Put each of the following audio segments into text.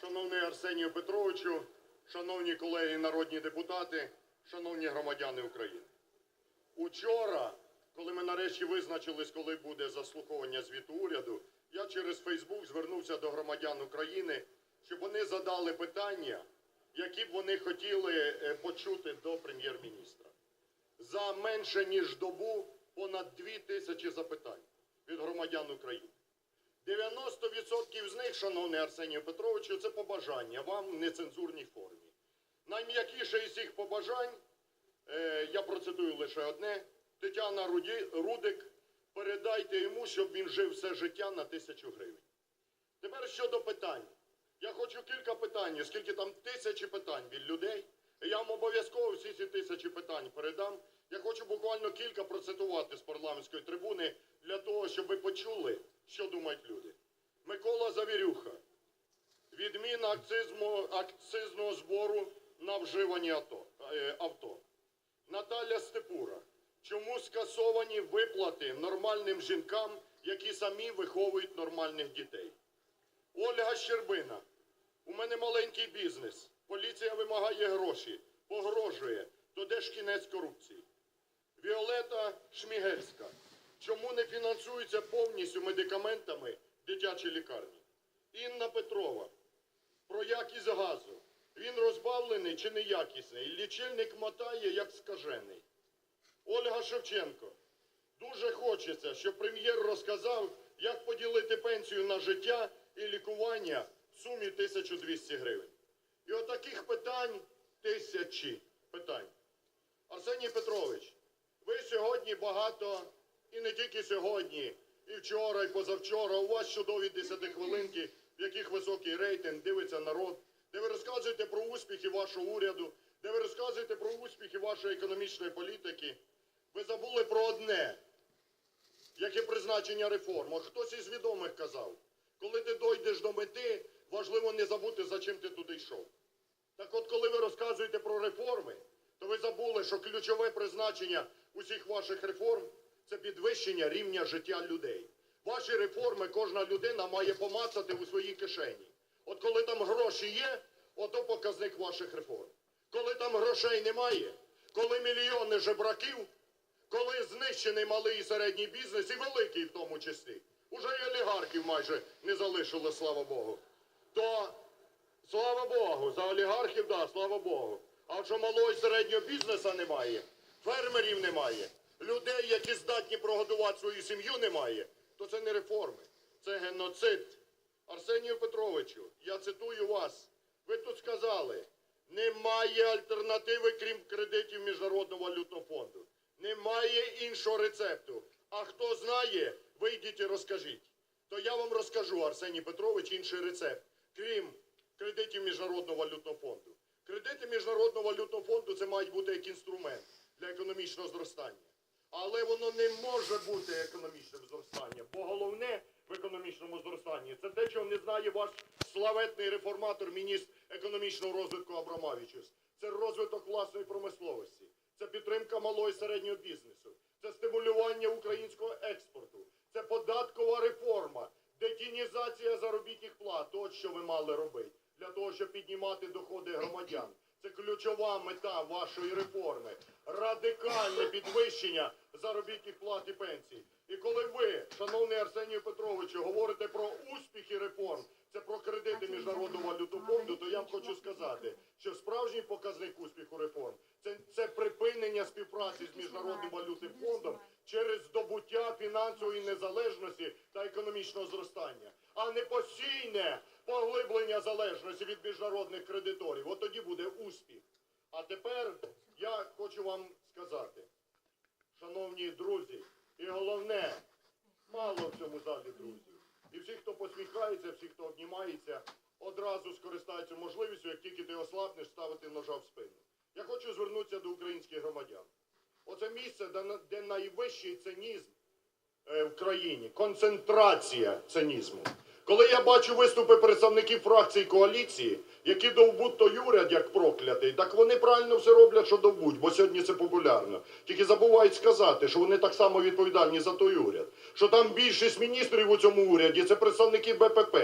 Шановний Арсенію Петровичу, шановні колеги народні депутати, шановні громадяни України. Учора, коли ми нарешті визначились, коли буде заслуховування звіту уряду, я через Фейсбук звернувся до громадян України, щоб вони задали питання, які б вони хотіли е, почути до прем'єр-міністра. За менше ніж добу понад дві тисячі запитань від громадян України. 90% з них, шановний Арсенію Петровичу, це побажання вам в нецензурній формі. Найм'якіше із цих побажань, е, я процитую лише одне, Тетяна Рудик, передайте йому, щоб він жив все життя на тисячу гривень. Тепер щодо питань. Я хочу кілька питань, оскільки там тисячі питань від людей. Я вам обов'язково всі ці тисячі питань передам. Я хочу буквально кілька процитувати з парламентської трибуни для того, щоб ви почули, що думають люди. Микола Завірюха. Відміна акцизму, акцизного збору на вживані АТО, е, авто. Наталя Степура. Чому скасовані виплати нормальним жінкам, які самі виховують нормальних дітей? Ольга Щербина. У мене маленький бізнес. Поліція вимагає гроші, погрожує. То де ж кінець корупції? Віолета Шмігельська. Чому не фінансуються повністю медикаментами дитячі лікарні? Інна Петрова. Про якість газу. Він розбавлений чи неякісний? Лічильник мотає, як скажений. Ольга Шевченко. Дуже хочеться, щоб прем'єр розказав, як поділити пенсію на життя і лікування в сумі 1200 гривень. І отаких питань тисячі питань. Арсеній Петрович, ви сьогодні багато, і не тільки сьогодні, і вчора, і позавчора, у вас чудові десятихвилинки, в яких високий рейтинг, дивиться народ, де ви розказуєте про успіхи вашого уряду, де ви розказуєте про успіхи вашої економічної політики. Ви забули про одне, яке призначення реформ. Хтось із відомих казав, коли ти дойдеш до мети, важливо не забути, за чим ти туди йшов. Так от, коли ви розказуєте про реформи, то ви забули, що ключове призначення усіх ваших реформ це підвищення рівня життя людей. Ваші реформи кожна людина має помацати у своїй кишені. От коли там гроші є, ото показник ваших реформ. Коли там грошей немає, коли мільйони жебраків, коли знищений малий і середній бізнес, і великий в тому числі, уже і олігархів майже не залишили, слава Богу, то Слава Богу, за олігархів, да, слава Богу. А що малого і середнього бізнесу немає, фермерів немає, людей, які здатні прогодувати свою сім'ю, немає, то це не реформи, це геноцид. Арсенію Петровичу, я цитую вас. Ви тут сказали, немає альтернативи, крім кредитів Міжнародного валютного фонду. Немає іншого рецепту. А хто знає, вийдіть і розкажіть. То я вам розкажу, Арсеній Петрович, інший рецепт. Крім кредитів Міжнародного валютного фонду. Кредити Міжнародного валютного фонду це мають бути як інструмент для економічного зростання. Але воно не може бути економічним зростанням, бо головне в економічному зростанні це те, чого не знає ваш славетний реформатор, міністр економічного розвитку Абрамавічус. Це розвиток власної промисловості, це підтримка малого і середнього бізнесу, це стимулювання українського експорту, це податкова реформа, детінізація заробітних плат. От що ви мали робити для того, щоб піднімати доходи громадян. Це ключова мета вашої реформи. Радикальне підвищення заробітних плат і пенсій. І коли ви, шановний Арсенію Петровичу, говорите про успіхи реформ, це про кредити Міжнародного валютного фонду, то я вам хочу сказати, що справжній показник успіху реформ це, це припинення співпраці з Міжнародним валютним фондом через здобуття фінансової незалежності та економічного зростання, а не постійне поглиблення залежності від міжнародних кредиторів. От тоді буде успіх. А тепер я хочу вам сказати, шановні друзі, і головне, мало в цьому залі друзів. І всі, хто посміхається, всі, хто обнімається, одразу скористаються можливістю, як тільки ти ослабнеш, ставити ножа в спину. Я хочу звернутися до українських громадян. Оце місце, де, найвищий цинізм е, в країні, концентрація цинізму. Коли я бачу виступи представників фракції коаліції, які довбуть той уряд як проклятий, так вони правильно все роблять, що довбуть, бо сьогодні це популярно. Тільки забувають сказати, що вони так само відповідальні за той уряд. Що там більшість міністрів у цьому уряді це представники БПП.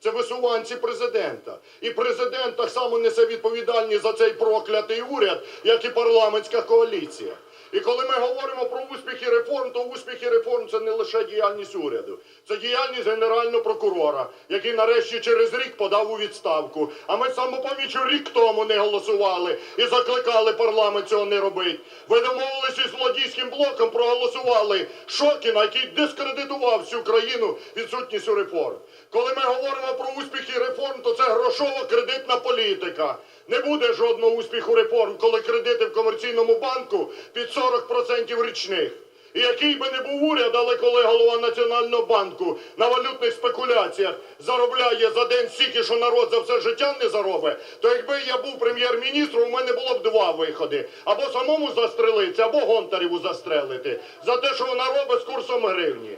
Це висуванці президента. І президент так само несе відповідальність за цей проклятий уряд, як і парламентська коаліція. І коли ми говоримо про успіхи реформ, то успіхи реформ це не лише діяльність уряду, це діяльність генерального прокурора, який нарешті через рік подав у відставку. А ми самопоміч рік тому не голосували і закликали парламент цього не робити. Ви домовилися із злодійським блоком, проголосували Шокіна, який дискредитував всю країну відсутністю реформ. Коли ми говоримо про успіхи реформ, то це грошово-кредитна політика. Не буде жодного успіху реформ, коли кредити в комерційному банку під 40% річних. І який би не був уряд, але коли голова Національного банку на валютних спекуляціях заробляє за день стільки, що народ за все життя не заробить, то якби я був прем'єр-міністром, у мене було б два виходи. Або самому застрелитися, або Гонтареву застрелити. За те, що вона робить з курсом гривні.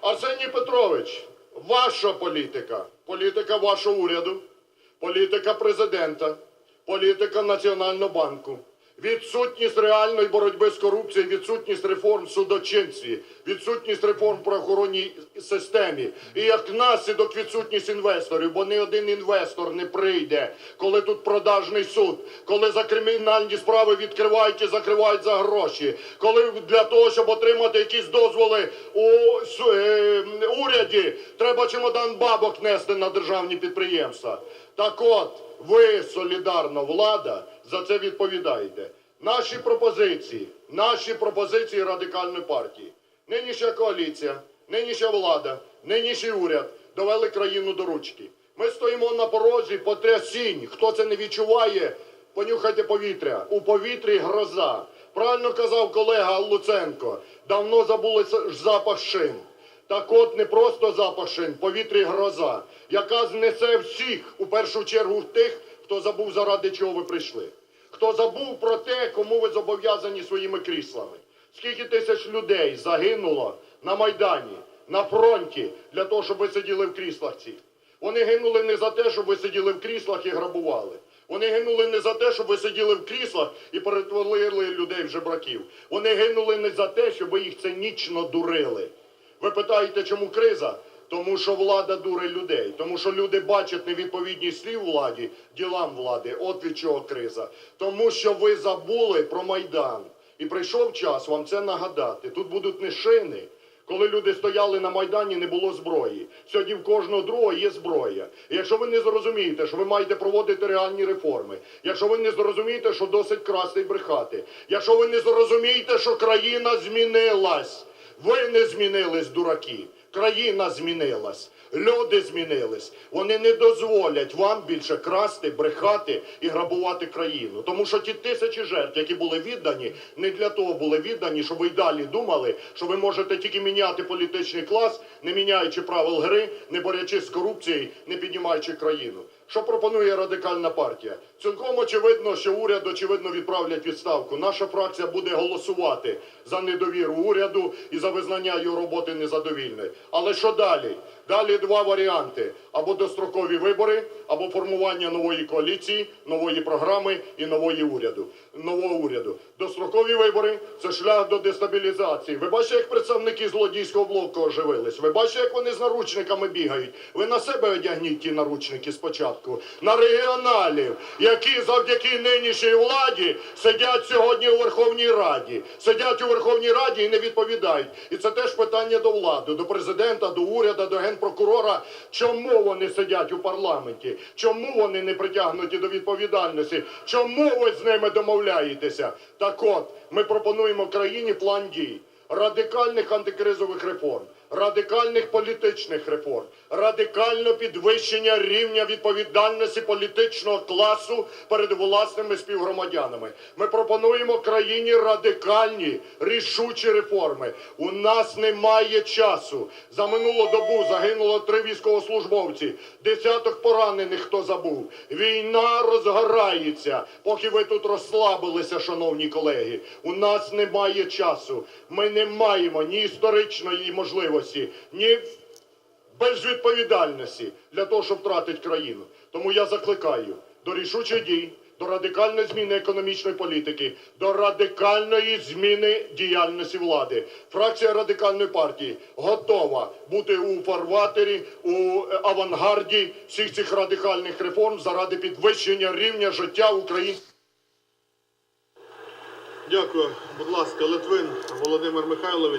Арсеній Петрович, ваша політика, політика вашого уряду, політика президента, політика Національного банку, відсутність реальної боротьби з корупцією, відсутність реформ в судочинстві, відсутність реформ в правоохоронній системі. І як наслідок відсутність інвесторів, бо ні один інвестор не прийде, коли тут продажний суд, коли за кримінальні справи відкривають і закривають за гроші, коли для того, щоб отримати якісь дозволи у е, уряді, треба чемодан бабок нести на державні підприємства. Так от, ви, солідарна влада, за це відповідаєте. Наші пропозиції, наші пропозиції радикальної партії. Нинішня коаліція, нинішня влада, нинішній уряд довели країну до ручки. Ми стоїмо на порозі потрясінь. Хто це не відчуває, понюхайте повітря. У повітрі гроза. Правильно казав колега Луценко. Давно забули запах шин. Так от не просто запах шин, в повітрі гроза, яка знесе всіх, у першу чергу тих, хто забув, заради чого ви прийшли. Хто забув про те, кому ви зобов'язані своїми кріслами. Скільки тисяч людей загинуло на Майдані, на фронті, для того, щоб ви сиділи в кріслах цих. Вони гинули не за те, щоб ви сиділи в кріслах і грабували. Вони гинули не за те, щоб ви сиділи в кріслах і перетворили людей в жебраків. Вони гинули не за те, щоб ви їх цинічно дурили. Ви питаєте, чому криза? Тому що влада дуре людей, тому що люди бачать невідповідність слів владі, ділам влади. От від чого криза. Тому що ви забули про Майдан. І прийшов час вам це нагадати. Тут будуть не шини. Коли люди стояли на Майдані, не було зброї. Сьогодні в кожного другого є зброя. І якщо ви не зрозумієте, що ви маєте проводити реальні реформи, якщо ви не зрозумієте, що досить красти і брехати, якщо ви не зрозумієте, що країна змінилась, не змінились, дураки. Країна змінилась, люди змінились. Вони не дозволять вам більше красти, брехати і грабувати країну. Тому що ті тисячі жертв, які були віддані, не для того були віддані, щоб ви й далі думали, що ви можете тільки міняти політичний клас, не міняючи правил гри, не борючись з корупцією, не піднімаючи країну. Що пропонує радикальна партія? Цілком очевидно, що уряд очевидно відправлять відставку. Наша фракція буде голосувати за недовіру уряду і за визнання його роботи незадовільною. Але що далі? Далі два варіанти: або дострокові вибори, або формування нової коаліції, нової програми і нової уряду. Нового уряду. Дострокові вибори це шлях до дестабілізації. Ви бачите, як представники злодійського блоку оживились? Ви бачите, як вони з наручниками бігають? Ви на себе одягніть ті наручники спочатку, на регіоналів, які завдяки нинішній владі сидять сьогодні у Верховній Раді. Сидять у Верховній Раді і не відповідають. І це теж питання до влади, до президента, до уряду, до генпрокурора. Чому вони сидять у парламенті? Чому вони не притягнуті до відповідальності? Чому ви з ними домовляєтеся? Так от, ми пропонуємо країні план дій радикальних антикризових реформ, радикальних політичних реформ, радикальне підвищення рівня відповідальності політичного класу перед власними співгромадянами. Ми пропонуємо країні радикальні, рішучі реформи. У нас немає часу. За минулу добу загинуло три військовослужбовці, десяток поранених, хто забув. Війна розгорається, поки ви тут розслабилися, шановні колеги. У нас немає часу. Ми не маємо ні історичної можливості, ні безвідповідальності для того, щоб втратити країну. Тому я закликаю до рішучих дій, до радикальної зміни економічної політики, до радикальної зміни діяльності влади. Фракція радикальної партії готова бути у фарватері, у авангарді всіх цих радикальних реформ заради підвищення рівня життя українців. Дякую. Будь ласка, Литвин Володимир Михайлович.